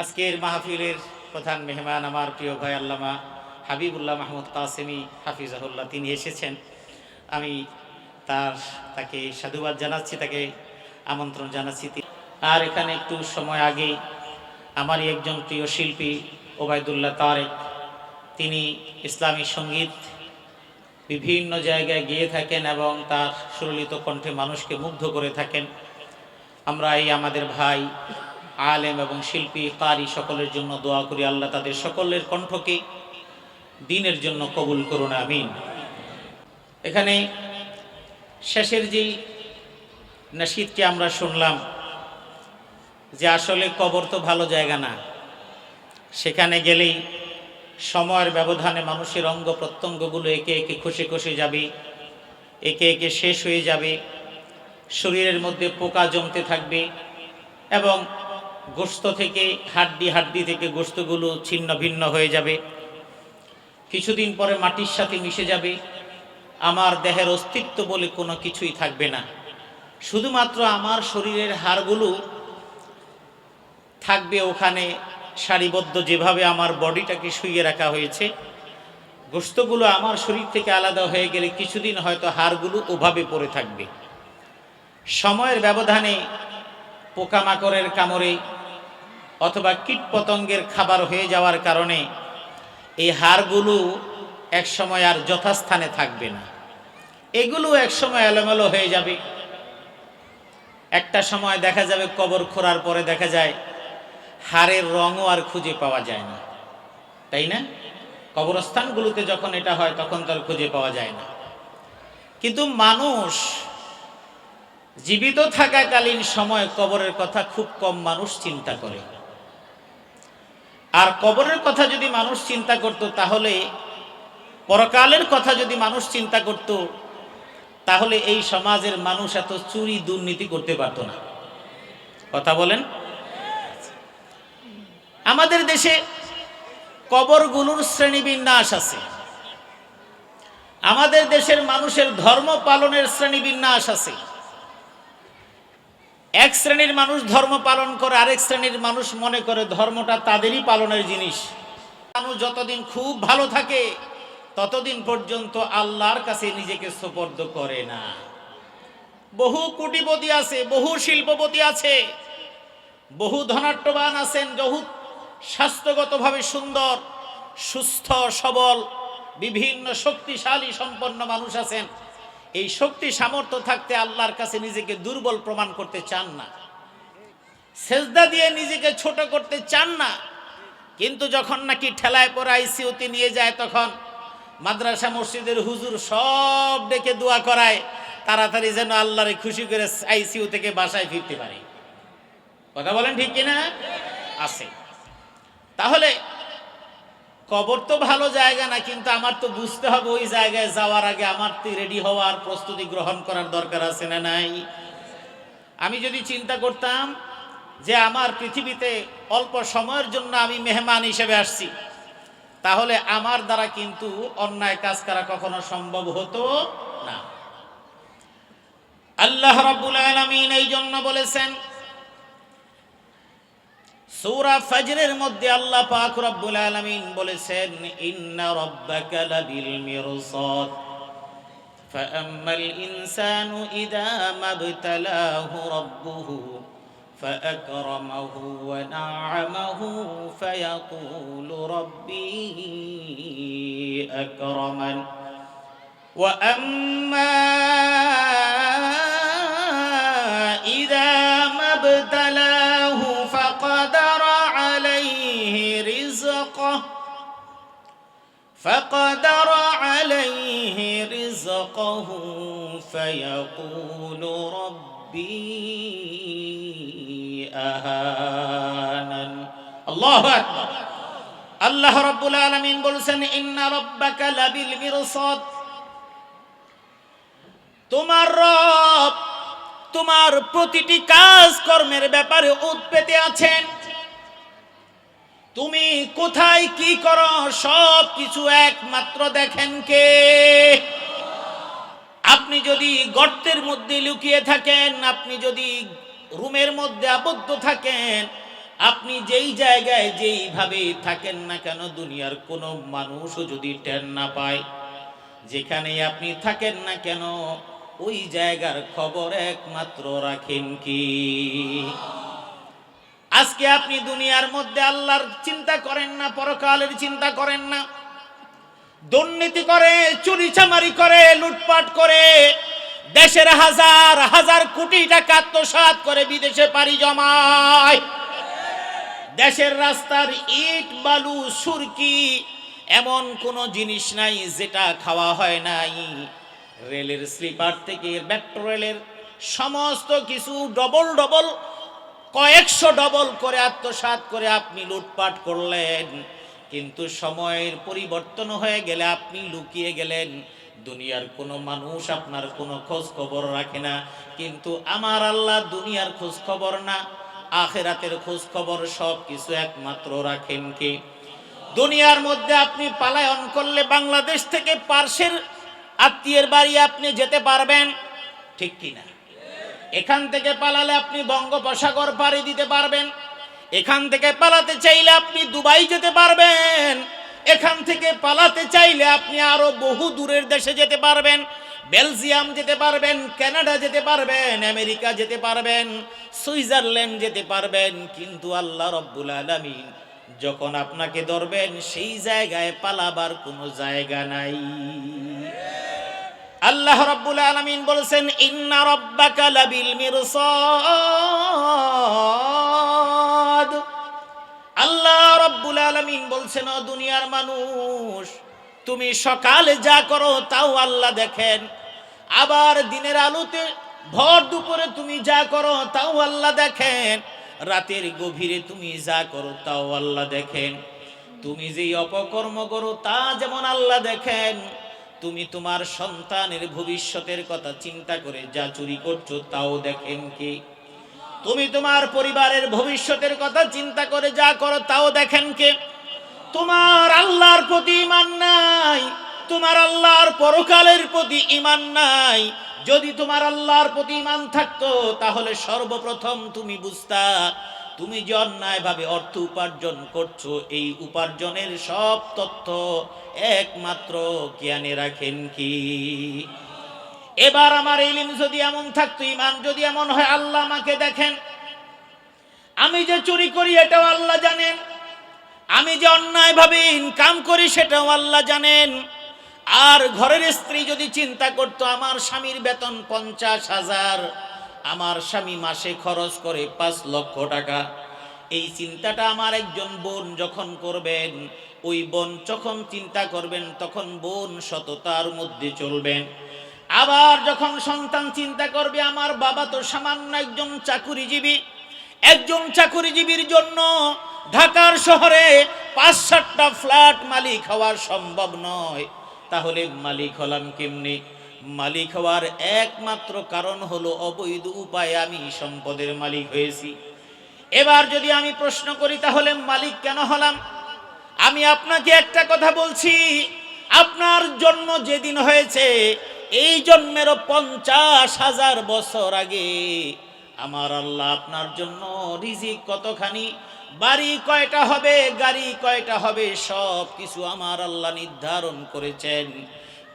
আজকের মাহফিলের প্রধান মেহমান আমার প্রিয় ভাই আল্লামা হাবিবুল্লাহ মাহমুদ কাসেমি হাফিজাহুল্লাহ, তিনি এসেছেন। আমি তার, তাকে সাধুবাদ জানাচ্ছি, তাকে আমন্ত্রণ জানাচ্ছি। আর এখানে একটু সময় আগে আমারই একজন প্রিয় শিল্পী ওবায়দুল্লাহ তারেক, তিনি ইসলামী সংগীত বিভিন্ন জায়গায় গিয়ে থাকেন এবং তার সুরলিত কণ্ঠে মানুষকে মুগ্ধ করে থাকেন। আমরা এই আমাদের ভাই আলেম এবং শিল্পী, কারি সকলের জন্য দোয়া করি, আল্লাহ তাদের সকলের কণ্ঠকে দিনের জন্য কবুল করুন, আমিন। এখানে শেষের যেই নাসিদকে আমরা শুনলাম যে আসলে কবর তো ভালো জায়গা না, সেখানে গেলেই সময়ের ব্যবধানে মানুষের অঙ্গ প্রত্যঙ্গগুলো একে একে খসে খসে যাবে, একে একে শেষ হয়ে যাবে, শরীরের মধ্যে পোকা জমতে থাকবে এবং গোস্ত থেকে, হাড্ডি হাড্ডি থেকে গোস্তগুলো ছিন্ন ভিন্ন হয়ে যাবে। কিছুদিন পরে মাটির সাথে মিশে যাবে। আমার দেহের অস্তিত্ব বলে কোনো কিছুই থাকবে না। শুধুমাত্র আমার শরীরের হাড়গুলো থাকবে ওখানে সারিবদ্ধ যেভাবে আমার বডিটাকে শুইয়ে রাখা হয়েছে। গোস্তগুলো আমার শরীর থেকে আলাদা হয়ে গেলে কিছুদিন হয়তো হাড়গুলো ওভাবে পড়ে থাকবে। সময়ের ব্যবধানে পোকামাকড়ের কামড়ে অথবা কীটপতঙ্গের খাবার হয়ে যাওয়ার কারণে এই হাড়গুলো এক সময় আর যথাস্থানে থাকবে না। এগুলো এক সময় এলোমেলো হয়ে যাবে। একটা সময় দেখা যাবে কবর খোঁড়ার পরে দেখা যায় হাড়ের রঙও আর খুঁজে পাওয়া যায় না। তাই না? কবরস্থানগুলোতে যখন এটা হয়, তখন তার খুঁজে পাওয়া যায় না। কিন্তু মানুষ জীবিত থাকাকালীন সময় কবরের কথা খুব কম মানুষ চিন্তা করে। আর কবরের কথা যদি মানুষ চিন্তা করত, তাহলে পরকালের কথা যদি মানুষ চিন্তা করত, তাহলে এই সমাজের মানুষ এত চুরি দুর্নীতি করতে পারত না। কথা বলেন? আমাদের দেশে কবরগুলোর শ্রেণীবিন্যাস আছে। আমাদের দেশের মানুষের ধর্ম পালনের শ্রেণীবিন্যাস আছে। এক শ্রেণির মানুষ ধর্ম পালন করে, আরেক শ্রেণির মানুষ মনে করে ধর্মটা তাদেরই পালনের জিনিস। মানুষ যতদিন খুব ভালো থাকে, ততদিন পর্যন্ত আল্লাহর কাছে নিজেকে সোপর্দ করে না। বহু কোটিপতি আছে, বহু শিল্পপতি আছে, বহু ধনাট্যবান আছেন বহু স্বাস্থ্যগতভাবে সুন্দর, সুস্থ, সবল, বিভিন্ন শক্তিশালী, সম্পন্ন মানুষ আছেন। এই শক্তি, সামর্থ্য থাকতে আল্লাহর কাছে নিজেকে দুর্বল প্রমাণ করতে চান না। সেজদা দিয়ে নিজেকে ছোট করতে চান না। কিন্তু যখন নাকি ঠেলায় পরে আইসিউতে নিয়ে যায়, তখন মাদ্রাসা, মসজিদের হুজুর সব ডেকে দোয়া করায়, তাড়াতাড়ি যেন আল্লাহরে খুশি করে আইসিউ থেকে বাসায় ফিরতে পারে। কথা বলেন ঠিক কিনা? আছে। তাহলে কবর তো ভালো জায়গা না, কিন্তু আমার তো বুঝতে হবে ওই জায়গায় যাওয়ার আগে আমার তো রেডি হওয়ার প্রস্তুতি গ্রহণ করার দরকার আছে না নাই? আমি যদি চিন্তা করতাম যে আমার পৃথিবীতে অল্প সময়ের জন্য আমি মেহমান হিসেবে আসছি, তাহলে আমার দ্বারা কিন্তু অন্যায় কাজ করা কখনো সম্ভব হতো না। আল্লাহ রাব্বুল আলামিন এই জন্য বলেছেন সূরা ফজরের মধ্যে আল্লাহ পাক রব্বুল আলামিন বলেছেন ইন্না রাব্বাকা লাবিল মিরসাদ فأما الإنسان إذا ما ابتلاه ربه فأكرمه ونعمه فيقول ربي أكرمن وأما فقدر عليه رزقه فيقول ربي أهانن الله أكبر আল্লাহ রব্বুল আলমিন বলছেন ইন্না রব্বাকা লাবিল মিরসাদ তোমার রব তোমার প্রতিটি কাজ কর্মের ব্যাপারে উৎপেতে আছেন তুমি কোথায় কি করো? সব কিছু একমাত্র দেখেন কে? আপনি যদি গর্তের মধ্যে লুকিয়ে থাকেন, আপনি যদি রুমের মধ্যে আবদ্ধ থাকেন, আপনি যেই জায়গায় যেইভাবে থাকেন না কেন, দুনিয়ার কোনো মানুষও যদি টের না পায় যেখানে আপনি থাকেন না কেন, ওই জায়গার খবর একমাত্র রাখেন কি? আজকে আপনি দুনিয়ার মধ্যে আল্লাহর চিন্তা করেন না, পরকালের চিন্তা করেন না। দুর্নীতি করে চুরি চামারি করে, লুটপাট করে, দেশের হাজার হাজার কোটি টাকা আত্মসাৎ করে বিদেশে পাড়ি জমায়। দেশের রাস্তার ইট, বালু, সুরকি এমন কোন জিনিস নাই যেটা খাওয়া হয় নাই। রেলের স্লিপার থেকে, মেট্রো রেলের সমস্ত কিছু ডবল ডবল কয়েকশো ডবল করে আত্মসাৎ করে আপনি লুটপাট করলেন। কিন্তু সময়ের পরিবর্তন হয়ে গেলে আপনি লুকিয়ে গেলেন। দুনিয়ার কোনো মানুষ আপনার কোনো খোঁজ খবর রাখে না। কিন্তু আমার আল্লাহ দুনিয়ার খোঁজ খবর না, আখেরাতের খোঁজ খবর সব কিছু একমাত্র রাখেন কে? দুনিয়ার মধ্যে আপনি পালায়ন করলে বাংলাদেশ থেকে পার্শ্বের আত্মীয়ের বাড়ি আপনি যেতে পারবেন। ঠিক কিনা? এখান থেকে পালালে আপনি বঙ্গোপসাগর পাড়ি দিতে পারবেন। এখান থেকে পালাতে চাইলে আপনি দুবাই যেতে পারবেন। এখান থেকে পালাতে চাইলে আপনি আরও বহু দূরের দেশে যেতে পারবেন। বেলজিয়াম যেতে পারবেন, কানাডা যেতে পারবেন, আমেরিকা যেতে পারবেন, সুইজারল্যান্ড যেতে পারবেন। কিন্তু আল্লাহ রব্বুল আলামিন যখন আপনাকে ধরবেন, সেই জায়গায় পালাবার কোনো জায়গা নাই। আল্লাহ রাব্বুল আলামিন বলেছেন, ইন্না রাব্বাকা লাবিল মিরসাদ। আল্লাহ রাব্বুল আলামিন বলছেন, ও দুনিয়ার মানুষ, তুমি সকালে যা করো তাও আল্লাহ দেখেন। আবার দিনের আলোতে ভর দুপুরে তুমি যা করো তাও আল্লাহ দেখেন। রাতের গভীরে তুমি যা করো তাও আল্লাহ দেখেন। তুমি যেই অপকর্ম করো তা যেমন আল্লাহ দেখেন। তুমি তোমার সন্তানের ভবিষ্যতের কথা চিন্তা করে যা চুরি করছ তাও দেখেন কি? তুমি তোমার পরিবারের ভবিষ্যতের কথা চিন্তা করে যা করো তাও দেখেন কে? তোমার আল্লাহর প্রতি ইমান নাই, তোমার আল্লাহর পরকালের প্রতি ইমান নাই। যদি তোমার আল্লাহর প্রতি ইমান থাকতো, তাহলে সর্বপ্রথম তুমি বুঝতা তুমি যে অন্যায়ভাবে অর্থ উপার্জন করছ, এই উপার্জনের সব তথ্য একমাত্র জ্ঞানে রাখেন কি? এবার আমার ইলিম যদি এমন থাকতো ইমান যদি এমন হয়, আল্লাহ আমাকে দেখেন। আমি যে চুরি করি, এটাও আল্লাহ জানেন। আমি যে অন্যায়ভাবে ইনকাম করি, সেটাও আল্লাহ জানেন। আর ঘরের স্ত্রী যদি চিন্তা করতো, আমার স্বামীর বেতন পঞ্চাশ হাজার আমার স্বামী মাসে খরচ করে পাঁচ লক্ষ টাকা। এই চিন্তাটা আমার একজন বোন যখন করবেন, ওই বোন যখন চিন্তা করবেন, তখন বোন সততার মধ্যে চলবেন। আবার যখন সন্তান চিন্তা করবে, আমার বাবা তো সামান্য একজন চাকুরিজীবী, একজন চাকুরিজীবীর জন্য ঢাকার শহরে পাঁচ সাতটা ফ্ল্যাট মালিক হওয়ার সম্ভব নয়। তাহলে মালিক হলাম কেমনি? মালিক হওয়ার একমাত্র কারণ হলো অবৈধ উপায়ে আমি সম্পদের মালিক হয়েছি। এবার যদি আমি প্রশ্ন করি, তাহলে মালিক কেন হলাম? আমি আপনাকে একটা কথা বলছি, আপনার জন্ম যেদিন হয়েছে, এই জন্মেরও পঞ্চাশ হাজার বছর আগে আমার আল্লাহ আপনার জন্য রিজিক কতখানি? বাড়ি কয়টা হবে, গাড়ি কয়টা হবে সব কিছু আমার আল্লাহ নির্ধারণ করেছেন।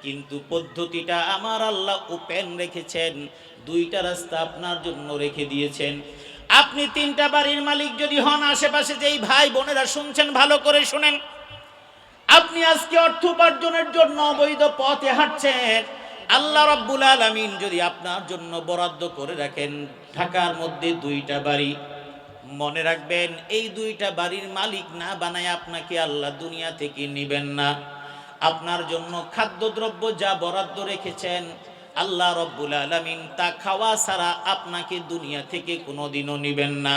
কিন্তু পদ্ধতিটা আমার আল্লাহ ওপেন রেখেছেন, দুইটা রাস্তা আপনার জন্য রেখে দিয়েছেন। আপনি তিনটা বাড়ির মালিক যদি হন, আশেপাশে যেই ভাই বোনেরা শুনছেন, ভালো করে শুনেন। আপনি আজকে অর্থ উপার্জনের জন্য অবৈধ পথে হাঁটছেন। আল্লাহ রাব্বুল আলামিন যদি আপনার জন্য বরাদ্দ করে রাখেন, ঢাকার মধ্যে দুইটা বাড়ি। মনে রাখবেন, এই দুইটা বাড়ির মালিক না বানায় আপনাকে আল্লাহ দুনিয়া থেকে নিবেন না। আপনার জন্য খাদ্যদ্রব্য যা বরাদ্দ রেখেছেন, আল্লাহ রব্বুল আলামিন তা খাওয়া ছাড়া আপনাকে দুনিয়া থেকে কোনোদিনও নিবেন না।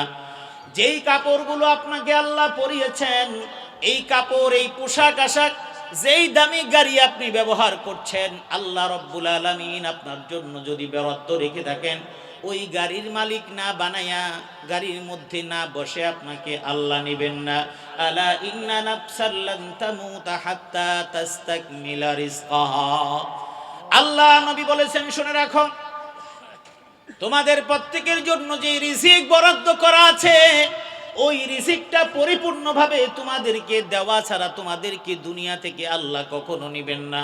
যেই কাপড়গুলো আপনাকে আল্লাহ পরিয়েছেন, এই কাপড়, এই পোশাক আশাক, যেই দামি গাড়ি আপনি ব্যবহার করছেন, আল্লাহ রব্বুল আলামিন আপনার জন্য যদি বরাদ্দ রেখে থাকেন ওই গাড়ির মালিক না বানায়া গাড়ির মধ্যে না বসে আপনাকে আল্লাহ নেবেন না। আলা ইন্না নাফসাল্লান তামুতা হাত্তা তাস্তাকমিলা রিজকাহা। আল্লাহ নবী বলেছেন, শুনে রাখো, তোমাদের প্রত্যেকের জন্য যে রিজিক বরাদ্দ করা আছে, ওই রিজিকটা পরিপূর্ণভাবে তোমাদেরকে দেওয়া ছাড়া তোমাদেরকে দুনিয়া থেকে আল্লাহ কখনো নিবেন না।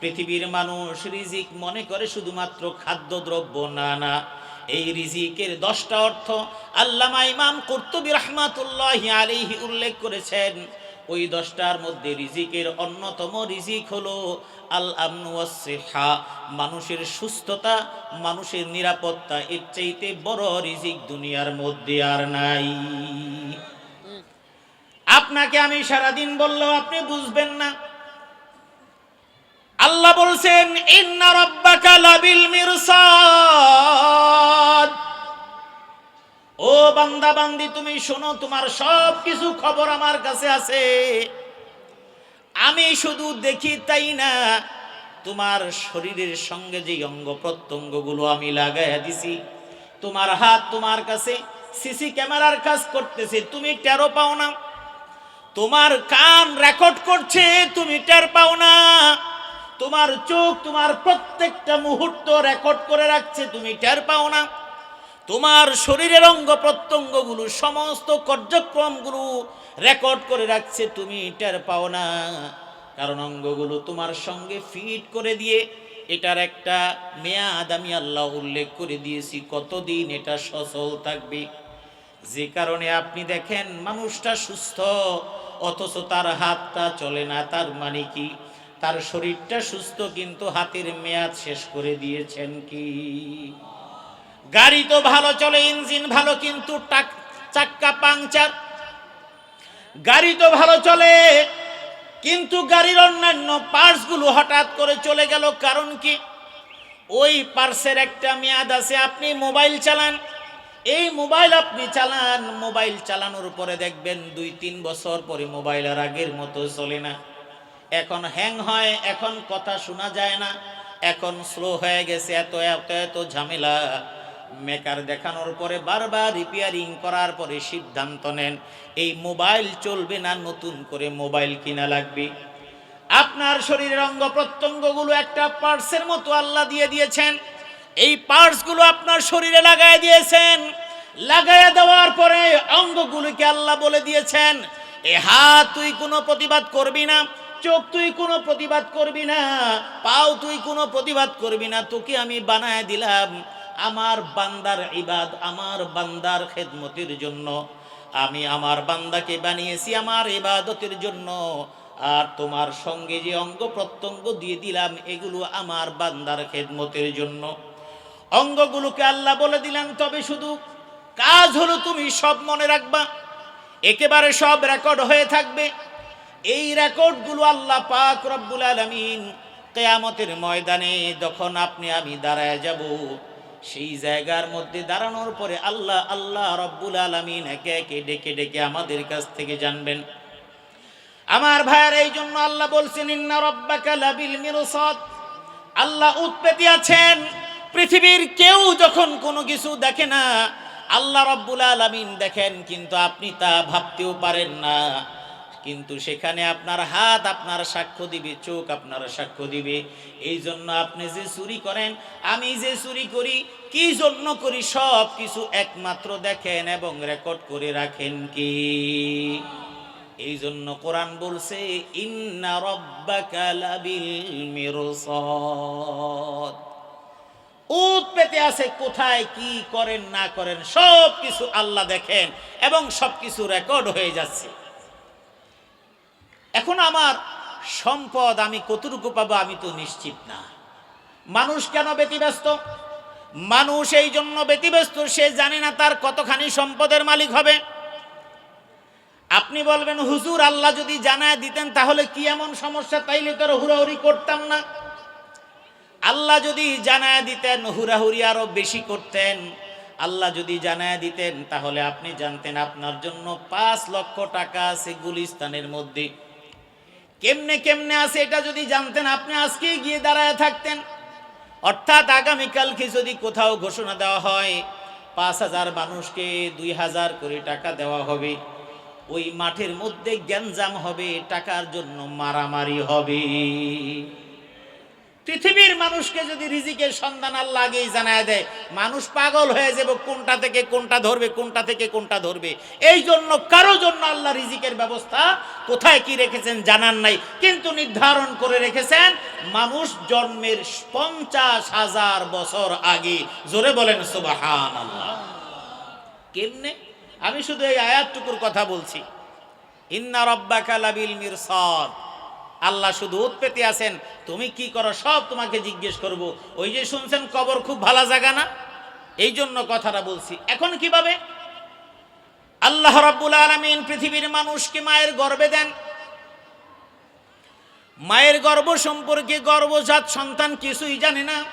পৃথিবীর মানুষ রিজিক মনে করে শুধুমাত্র খাদ্যদ্রব্য, না না। এই রিজিকের দশটা অর্থ আল্লামা ইমাম কর্তুবী রহমাতুল্লাহ আলিহি উল্লেখ করেছেন। ওই দশটার মধ্যে রিজিকের অন্যতম রিজিক হলো আল ওয়াসসিহা, মানুষের সুস্থতা, মানুষের নিরাপত্তা, এর চাইতে বড় রিজিক দুনিয়ার মধ্যে আর নাই। আপনাকে আমি সারাদিন বললেও আপনি বুঝবেন না। আল্লাহ বলছেন, ইন্না রাব্বাকা লাবিল মিরসাদ বান্দা বান্দি, তুমি শোনো, তোমার সব কিছু খবর আমার কাছে আছে। আমি শুধু দেখি তাই না, তোমার শরীরের সঙ্গে যে অঙ্গ প্রত্যঙ্গগুলো আমি লাগাইয়া দিছি, তোমার হাত তোমার কাছে, সিসি ক্যামেরার কাজ করতেছে, তুমি টেরো পাও না। তোমার কান রেকর্ড করছে, তুমি টের পাও না। তোমার চোখ, তোমার প্রত্যেকটা মুহূর্ত রেকর্ড করে রাখছে, তুমি টের পাও না। তোমার শরীরের অঙ্গ প্রত্যঙ্গগুলো, সমস্ত কার্যক্রমগুলো রেকর্ড করে রাখছে, তুমি টের পাও না। কারণ অঙ্গগুলো তোমার সঙ্গে ফিট করে দিয়ে, এটার একটা মেয়াদ আমি আল্লাহ উল্লেখ করে দিয়েছি, কতদিন এটা সচল থাকবে। যে কারণে আপনি দেখেন, মানুষটা সুস্থ, অথচ তার হাতটা চলে না, তার মানে কি? তার শরীরটা সুস্থ, কিন্তু হাতের মেয়াদ শেষ করে দিয়েছেন কি? গাড়ি তো ভালো চলে, ইঞ্জিন ভালো, কিন্তু চাক্কা পাংচার। গাড়ি তো ভালো চলে, কিন্তু গাড়ির অন্যান্য পার্টসগুলো হঠাৎ করে চলে গেল, কারণ কি? ওই পার্সের একটা মেয়াদ আছে, আপনি মোবাইল চালান। এই মোবাইল আপনি চালান, মোবাইল চালানোর পরে দেখবেন দুই, তিন বছর পরে মোবাইল আর আগের মতো চলে না। এখন হ্যাং হয়, এখন কথা শোনা যায় না, এখন স্লো হয়ে গেছে, এত এত এত ঝামেলা। মেকার দেখানোর পরে বারবার রিপেয়ারিং করার পরে সিদ্ধান্ত নেন, এই মোবাইল চলবে না, নতুন করে মোবাইল কিনা লাগবে। আপনার শরীরের অঙ্গ প্রত্যঙ্গগুলো একটা পার্টসের মতো আল্লাহ দিয়ে দিয়েছেন। এই পার্টসগুলো আপনার শরীরে লাগাই দিয়েছেন। লাগাইয়া দেওয়ার পরে অঙ্গগুলোকে আল্লাহ বলে দিয়েছেন, এ হাত তুই কোনো প্রতিবাদ করবি না, চোখ তুই কোনো প্রতিবাদ করবি না, পাও তুই কোনো প্রতিবাদ করবি না, তোকে আমি বানায় দিলাম আমার বান্দার ইবাদ, আমার বান্দার খেদমতির জন্য। আমি আমার বান্দাকে বানিয়েছি আমার ইবাদতের জন্য। আর তোমার সঙ্গে যে অঙ্গ প্রত্যঙ্গ দিয়ে দিলাম, এগুলো আমার বান্দার খেদমতের জন্য। অঙ্গগুলোকে আল্লাহ বলে দিলেন, তবে শুধু কাজ হলো তুমি সব মনে রাখবা। একেবারে সব রেকর্ড হয়ে থাকবে। এই রেকর্ডগুলো আল্লাহ পাক রব্বুল আলমিন কেয়ামতের ময়দানে যখন আপনি আমি দাঁড়ায় যাব সেই জায়গার মধ্যে দাঁড়ানোর পরে আল্লাহ আল্লাহ রব্বুল আলমিন একে একে ডেকে ডেকে আমাদের কাছ থেকে জানবেন। আমার ভাইয়ের এই জন্য আল্লাহ বলছেন, ইন্না রব্বাকা আল্লাহ উৎপেতি আছেন। পৃথিবীর কেউ যখন কোনো কিছু দেখে না, আল্লাহ রব্বুল আলামিন দেখেন, কিন্তু আপনি তা ভাবতেও পারেন না। কিন্তু সেখানে আপনার হাত আপনার সাক্ষ্য দিবে, চোখ আপনার সাক্ষ্য দিবে। এই জন্য আপনি যে চুরি করেন, আমি যে চুরি করি, কি জন্য করি সব কিছু একমাত্র দেখেন এবং রেকর্ড করে রাখেন কি? এই জন্য কোরআন বলছে, ইন্না রব্বাকা লাবিল মিরসাদ। উত পেতে আছে কোথায়, কি করেন, না করেন, সব কিছু আল্লাহ দেখেন এবং সব কিছু রেকর্ড হয়ে যাচ্ছে। এখন আমার সম্পদ আমি কতটুকু পাবো আমি তো নিশ্চিত না। মানুষ কেন ব্যতিব্যস্ত? মানুষ এই জন্য ব্যতিব্যস্ত, সে জানে না তার কতখানি সম্পদের মালিক হবে। আপনি বলবেন, হুজুর, আল্লাহ যদি জানায় দিতেন তাহলে কি এমন সমস্যা? তাইলে তো আর হুড়াহুড়ি করতাম না। আল্লাহ যদি জানায় দিতেন, হুড়াহুড়ি আরও বেশি করতেন। আল্লাহ যদি জানায় দিতেন, তাহলে আপনি জানতেন আপনার জন্য পাঁচ লক্ষ টাকা আছে গুলিস্তানের মধ্যে। কেমনে কেমনে আছে এটা যদি জানতেন, আপনি আজকে গিয়ে দাঁড়ায় থাকতেন। অর্থাৎ আগামীকালকে যদি কোথাও ঘোষণা দেওয়া হয়, পাঁচ হাজার মানুষকে দুই হাজার করে টাকা দেওয়া হবে। ওই মাঠের মধ্যে গ্যাঞ্জাম হবে, টাকার জন্য মারামারি হবে। পৃথিবীর মানুষকে যদি রিজিকের সন্ধান আল্লাহ আগেই জানায় দেয়, মানুষ পাগল হয়ে যাবে কোনটা থেকে কোনটা ধরবে, কোনটা থেকে কোনটা ধরবে। এই জন্য কারও জন্য আল্লাহ রিজিকের ব্যবস্থা কোথায় কি রেখেছেন জানান নাই। কিন্তু নির্ধারণ করে রেখেছেন, মানুষ জন্মের পঞ্চাশ হাজার বছর আগে। জোরে বলেন সুবাহান আল্লাহ কেমনে? আমি শুধু এই আয়াতটুকুর কথা বলছি। ইন্না রব্বাকা লাবিল মিরসাদ। আল্লাহ শুধু উৎপেতে আছেন, তুমি কি করো, সব তোমাকে জিজ্ঞেস করব। ওই যে শুনছেন, কবর খুব ভালো জায়গা না? এই জন্য কথাটা বলছি। এখন কীভাবে? আল্লাহ রাব্বুল আলামিন পৃথিবীর মানুষকে মায়ের গর্বে দেন। মায়ের গর্ভ সম্পর্কে গর্বজাত সন্তান কিছুই জানে না।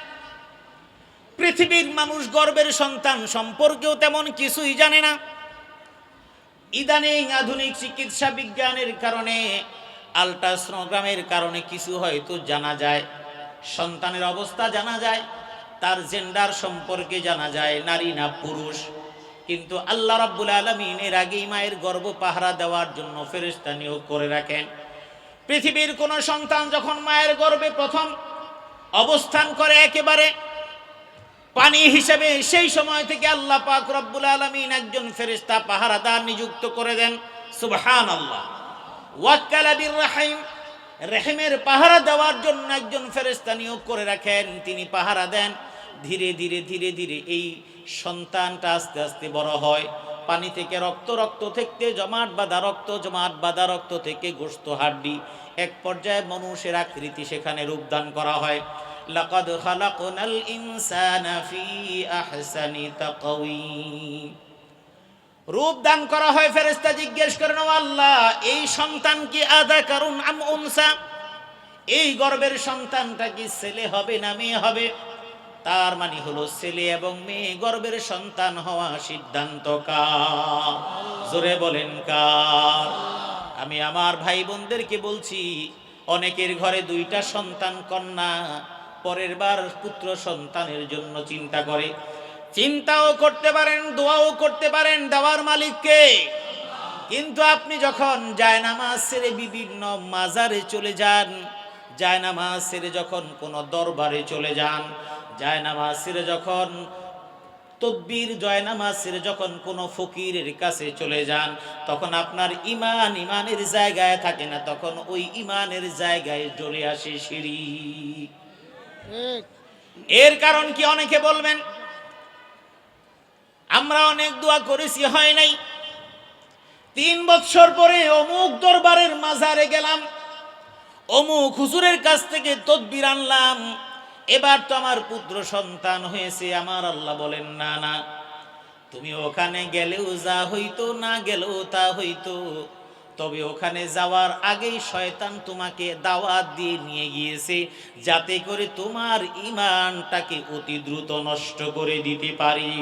পৃথিবীর মানুষ গর্বের সন্তান সম্পর্কেও তেমন কিছুই জানে না। ইদানিং আধুনিক চিকিৎসা বিজ্ঞানের কারণে আলট্রাসোনোগ্রামের কারণে কিছু হয়তো জানা যায়। সন্তানের অবস্থা জানা যায়, তার জেন্ডার সম্পর্কে জানা যায়, নারী না পুরুষ। কিন্তু আল্লাহ রাব্বুল আলমিন এর আগেই মায়ের গর্ভ পাহারা দেওয়ার জন্য ফেরেস্তা নিয়োগ করে রাখেন। পৃথিবীর কোন সন্তান যখন মায়ের গর্ভে প্রথম অবস্থান করে একেবারে পানি হিসেবে, সেই সময় থেকে আল্লাহ পাক রব্বুল আলমিন একজন ফেরিস্তা পাহারাদার নিযুক্ত করে দেন। সুবহান আল্লাহ ওয়াক্কালাবির রাহিম রেহেমের পাহারা দেওয়ার জন্য একজন ফেরেস্তা নিয়োগ করে রাখেন, তিনি পাহারা দেন। ধীরে ধীরে ধীরে ধীরে এই সন্তানটা আস্তে আস্তে বড় হয়। পানি থেকে রক্ত রক্ত থেকে জমাট বাঁধা রক্ত, জমাট বাঁধা রক্ত থেকে গোস্ত হাড্ডি। এক পর্যায়ে মানুষের আকৃতি সেখানে রূপদান করা হয়। ইনসানা ফি আহসানি তাকওয়িম রূপ দান করা হয় ফেরেস্তা জিজ্ঞেস করেন আল্লাহ, এই সন্তান কি আদা করুন আম উনসা? এই গর্বের সন্তানটা কি ছেলে হবে না মেয়ে হবে? তার মানে হলো ছেলে এবং মেয়ে গর্বের সন্তান হওয়া সিদ্ধান্ত কার? জোরে বলেন কার? আমি আমার ভাই বোনদেরকে বলছি, অনেকের ঘরে দুইটা সন্তান কন্যা, পরের বার পুত্র সন্তানের জন্য চিন্তা করে চিন্তাও করতে পারেন দোয়াও করতে পারেন দেওয়ার মালিককে কিন্তু আপনি যখন জায়নামাজ ছেড়ে বিভিন্ন মাজারে চলে যান জায়নামাজ ছেড়ে যখন কোনো দরবারে চলে যান জায়নামাজ ছেড়ে যখন তদ্বির জয়নামাজ ছেড়ে যখন কোনো ফকিরের কাছে চলে যান তখন আপনার ইমান ইমানের জায়গায় থাকে না তখন ওই ইমানের জায়গায় চলে আসে সিঁড়ি। এর কারণ কি অনেকে বলবেন? আমরা অনেক দোয়া করেছি, হয় নাই? তিন বছর পরে অমুক দরবারের মাজারে গেলাম, অমুক হুজুরের কাছ থেকে তদবির আনলাম। এবার তো আমার পুত্র সন্তান হয়েছে, আমার আল্লাহ বলেন, না না, তুমি ওখানে গেলেও যা হইতো, না গেলেও তা হইতো। তবে ওখানে যাওয়ার আগেই শয়তান তোমাকে দাওয়াত দিয়ে নিয়ে গিয়েছে, যাতে করে তোমার ইমানটাকে অতি দ্রুত নষ্ট করে দিতে পারি।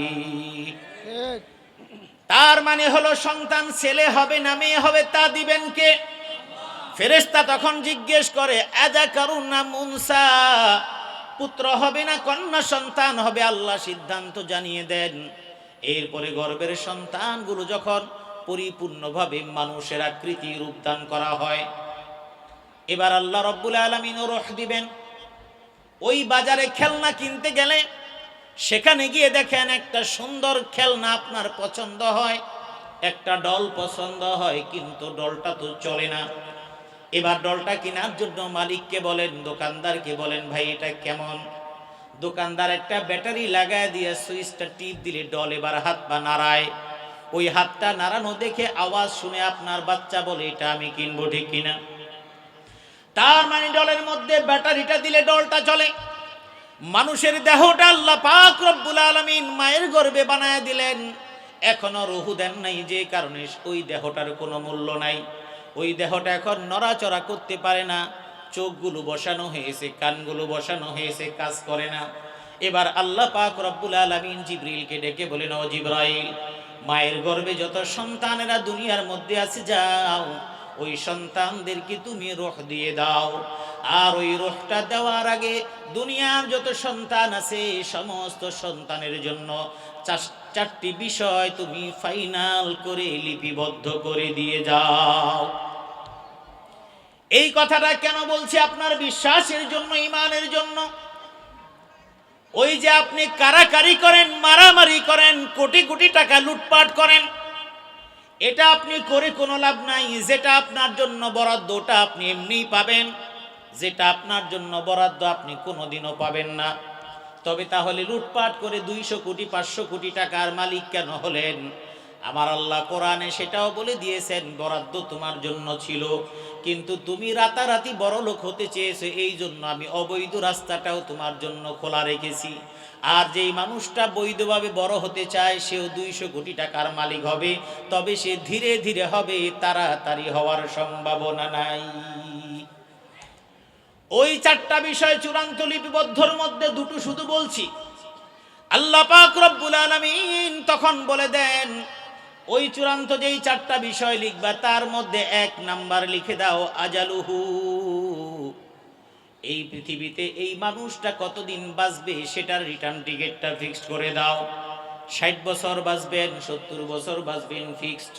তার মানে হলো সন্তান ছেলে হবে না মেয়ে হবে তা দিবেন কে? ফেরেস্তা তখন জিজ্ঞেস করে, আজা করুন না মুনসা? পুত্র হবে না কন্যা সন্তান হবে, আল্লাহ সিদ্ধান্ত জানিয়ে দেন। এরপরে গর্ভের সন্তানগুলো যখন পরিপূর্ণভাবে মানুষের আকৃতি রূপদান করা হয়। এবার আল্লাহ রব্বুল আলমিন রহ দিবেন। ওই বাজারে খেলনা কিনতে গেলে সেখানে গিয়ে দেখেন একটা সুন্দর খেলনা আপনার পছন্দ হয়, একটা ডল পছন্দ হয়, কিন্তু ডলটা তো চলে না। এবার ডলটা কেনার জন্য মালিককে বলেন, দোকানদারকে বলেন, ভাই, এটা কেমন? দোকানদার একটা ব্যাটারি লাগায় দিয়ে সুইচটা টিপ দিলে ডল এবার হাত পা নাড়ায়। ওই হাতটা নাড়ানো দেখে আওয়াজ শুনে আপনার বাচ্চা বলে, এটা আমি কিনবো ঠিক কিনা? তার মানে ডলের মধ্যে ব্যাটারিটা দিলে ডলটা চলে। মানুষের দেহটা আল্লাহ পাক রব্বুল আলামিন মায়ের গর্ভে বানায় দিলেন। এখনও রুহু দেন নাই যে কারণে ওই দেহটার কোনো মূল্য নাই। ওই দেহটা এখন নড়াচড়া করতে পারে না। চোখগুলো বসানো হয়েছে, কানগুলো বসানো হয়েছে, কাজ করে না। এবার আল্লাহ পাক রব্বুল আলামিন জিব্রিলকে ডেকে বলেন, ও জিব্রাইল মায়ের গর্ভে যত সন্তানেরা দুনিয়ার মধ্যে আছে, যাও। ওই সন্তানদেরকে তুমি রোহ দিয়ে দাও। আর ওই রোহটা দেওয়ার আগে দুনিয়ার যত সন্তান আছে, সমস্ত সন্তানের জন্য চার- চারটি বিষয় তুমি ফাইনাল করে লিপিবদ্ধ করে দিয়ে যাও। এই কথাটা কেন বলছি আপনার বিশ্বাসের জন্য, ইমানের জন্য? ওই যে আপনি কারাকারি করেন, মারামারি করেন, কোটি কোটি টাকা লুটপাট করেন, এটা আপনি করে কোনো লাভ নাই। যেটা আপনার জন্য বরাদ্দ ওটা আপনি এমনিই পাবেন, যেটা আপনার জন্য বরাদ্দ আপনি কোনোদিনও পাবেন না। তবে তাহলে লুটপাট করে দুইশো কোটি, পাঁচশো কোটি টাকার মালিক কেন হলেন? আমার আল্লাহ কোরআনে সেটাও বলে দিয়েছেন, বরাদ্দ তোমার জন্য ছিল। কিন্তু তুমি রাতারাতি বড় লোক হতে চেয়েছো, এই জন্য আমি অবৈধ রাস্তাটাও তোমার জন্য খোলা রেখেছি। আর যেই মানুষটা বৈধভাবে বড় হতে চায়, সেও দুইশো কোটি টাকার মালিক হবে, তবে সে ধীরে ধীরে হবে তাড়াতাড়ি হওয়ার সম্ভাবনা নাই। ওই চারটা বিষয় চূড়ান্ত লিপিবদ্ধর মধ্যে দুটো শুধু বলছি। আল্লাহ পাক রব্বুল আলামিন তখন বলে দেন ওই চূড়ান্ত যেই চারটা বিষয় লিখবা, তার মধ্যে এক নাম্বার লিখে দাও, আজালুহু। এই পৃথিবীতে এই মানুষটা কতদিন বাঁচবে সেটার রিটার্ন টিকিটটা ফিক্সড করে দাও। ষাট বছর বাঁচবেন সত্তর বছর বাঁচবেন ফিক্সড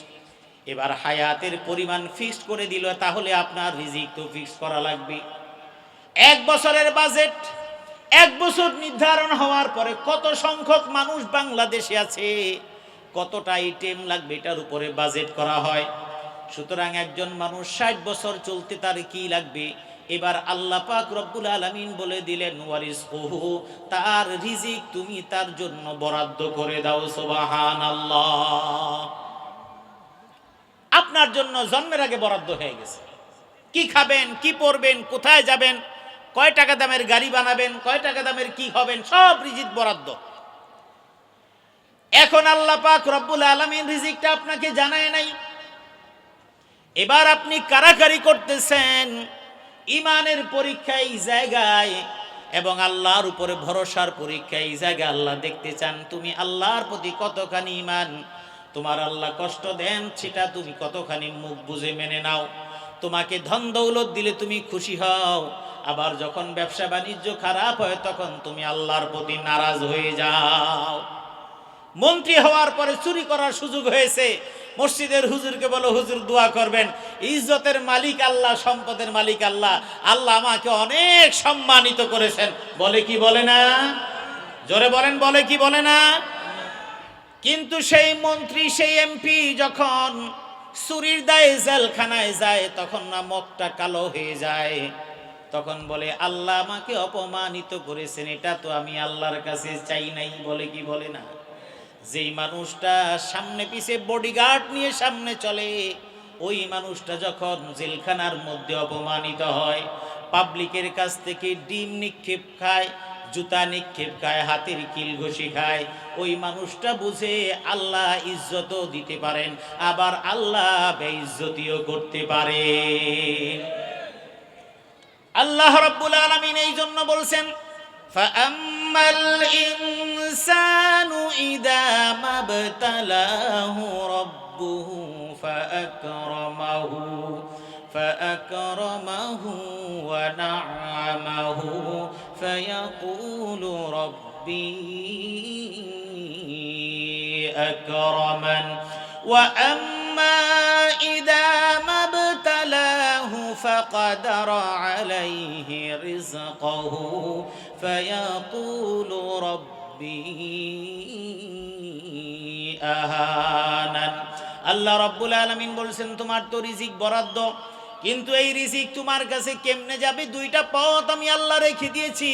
এবার হায়াতের পরিমাণ ফিক্সড করে দিল, তাহলে আপনার রিজিক তো ফিক্সড করা লাগবে। এক বছরের বাজেট এক বছর নির্ধারণ হওয়ার পরে কত সংখ্যক মানুষ বাংলাদেশে আছে? কতটা আইটেম লাগবে এটার উপরে বাজেট করা হয়? সুতরাং একজন মানুষ ষাট বছর চলতে তার কি লাগবে? এবার আল্লাহ পাক রব্বুল আলামিন বলে দিলেন ওয়ারিস ওহু তার রিজিক তুমি তার জন্য বরাদ্দ করে দাও সুবাহান আপনার জন্য জন্মের আগে বরাদ্দ হয়ে গেছে। কি খাবেন, কি পরবেন, কোথায় যাবেন, কয় টাকা দামের গাড়ি বানাবেন, কয় টাকা দামের কি হবেন, সব রিজিক বরাদ্দ। এখন আল্লাহ পাক রব্বুল আলামিন রিজিকটা আপনাকে জানায় নাই। এবার আপনি কারাকারি করতেছেন ইমানের পরীক্ষা এই জায়গায় এবং আল্লাহর উপরে ভরসার পরীক্ষা এই জায়গায় আল্লাহ দেখতে চান, তুমি আল্লাহর প্রতি কতখানি ইমান তোমার আল্লাহ কষ্ট দেন, সেটা তুমি কতখানি মুখ বুঝে মেনে নাও। তোমাকে ধন দৌলত দিলে তুমি খুশি হও। আবার যখন ব্যবসা বাণিজ্য খারাপ হয়, তখন তুমি আল্লাহর প্রতি নারাজ হয়ে যাও। মন্ত্রী হওয়ার পরে চুরি করার সুযোগ হয়েছে। মসজিদের হুজুরকে বলো, হুজুর, দোয়া করবেন। ইজ্জতের মালিক আল্লাহ, সম্পদের মালিক আল্লাহ। আল্লাহ আমাকে অনেক সম্মানিত করেছেন। বলে কি বলে না? জোরে বলেন, বলে কি বলে না? কিন্তু সেই মন্ত্রী, সেই এমপি যখন চুরির দায়ে জেলখানায় যায়, তখন না মতটা কালো হয়ে যায়। তখন বলে, আল্লাহ আমাকে অপমানিত করেছেন, এটা তো আমি আল্লাহর কাছে চাই নাই। বলে কি বলে না? যেই মানুষটা সামনে পিছে বডিগার্ড নিয়ে সামনে চলে, ওই মানুষটা যখন জেলখানার মধ্যে অপমানিত হয় পাবলিকের কাছ থেকে ডিম নিক্ষেপ খায়, জুতা নিক্ষেপ খায়, হাতের কিল ঘষি খায়, ওই মানুষটা বুঝে আল্লাহ ইজ্জতও দিতে পারেন, আবার আল্লাহ বেইজ্জতিও করতে পারে। আল্লাহ রব্বুল আলমিন এই জন্য বলছেন الإنسان إذا ما ابتلاه ربه فأكرمه فأكرمه ونعمه. فيقول ربي أكرمن. وأما إذا ما ابتلاه فقدر عليه رزقه. فيقول রব্বি আহানান। আল্লাহ রব্বুল আলমিন বলছেন, তোমার তো রিজিক বরাদ্দ, কিন্তু এই রিজিক তোমার কাছে কেমনে যাবে? দুইটা পথ আমি আল্লাহ রেখে দিয়েছি।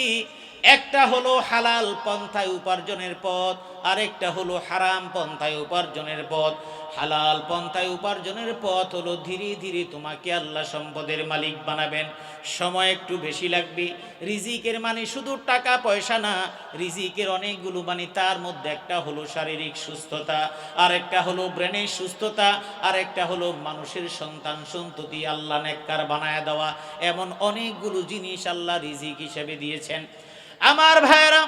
একটা হলো হালাল পন্থায় উপার্জনের পথ, আরেকটা হলো হারাম পন্থায় উপার্জনের পথ। হালাল পন্থায় উপার্জনের পথ হলো ধীরে ধীরে তোমাকে আল্লাহ সম্পদের মালিক বানাবেন। সময় একটু বেশি লাগবে। রিজিকের মানে শুধু টাকা, পয়সা না, রিজিকের অনেকগুলো মানে তার মধ্যে একটা হলো শারীরিক সুস্থতা আর একটা হলো ব্রেনের সুস্থতা আর একটা হলো মানুষের সন্তান সন্ততি আল্লাহ নেককার বানায় দেওয়া। এমন অনেকগুলো জিনিস আল্লাহ রিজিক হিসেবে দিয়েছেন। আমার ভাইরা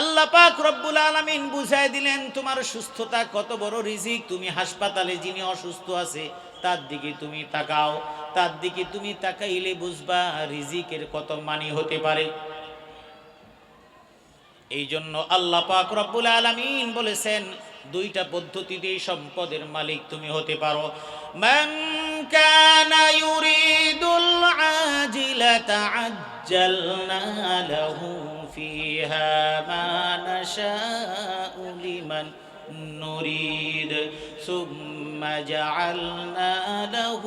আল্লাহ পাক রব্বুল আলমিন বুঝাই দিলেন, তোমার সুস্থতা কত বড় রিজিক। তুমি হাসপাতালে যিনি অসুস্থ আছে, তার দিকে তুমি তাকাও। তার দিকে তুমি তাকাইলে বুঝবা রিজিকের কত মানি হতে পারে। এই জন্য আল্লাহ পাক রব্বুল আলমিন বলেছেন, দুইটা পদ্ধতিতে সম্পদের মালিক তুমি হতে পারো। মান কানা ইউরিদুল আজিলা তাআজ্জালনা লাহু فيها ما نشاء لمن نريد. ثم جعلنا له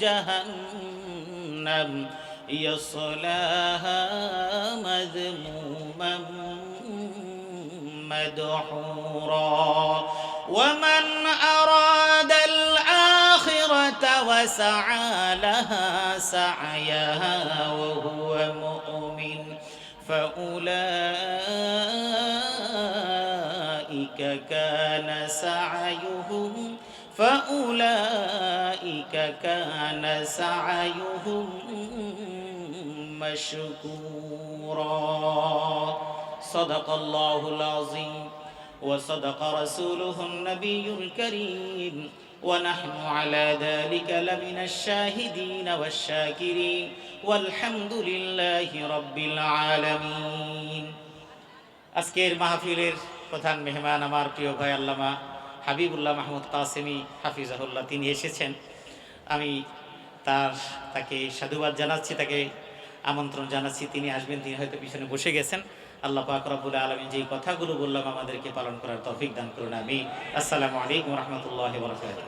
جهنم يصلاها مذموما مدحورا. ومن أراد الآخرة وسعى لها سعيها وهو مؤمن. فأولئك كان سعيهم فأولئك كان سعيهم مشكورا. صدق الله العظيم. وصدق رسوله النبي الكريم. ونحن على ذلك لمن الشاهدين والشاكرين والحمد لله رب العالمين আজকের মাহফিলের প্রধান মেহমান আমার প্রিয় ভাই আল্লামা হাবিবুল্লাহ মাহমুদ কাসেমি হাফিজাহুল্লাহ তিনি এসেছেন আমি তার তাকে সাধুবাদ জানাচ্ছি তাকে আমন্ত্রণ জানাচ্ছি তিনি আসবেন তিনি হয়তো পিছনে বসে গেছেন আল্লাহ পাক রব্বুল আলমিন যেই কথাগুলো বললাম আমাদেরকে পালন করার তৌফিক দান করুন আমি আসসালামু আলাইকুম রহমতুল্লাহ বরকাত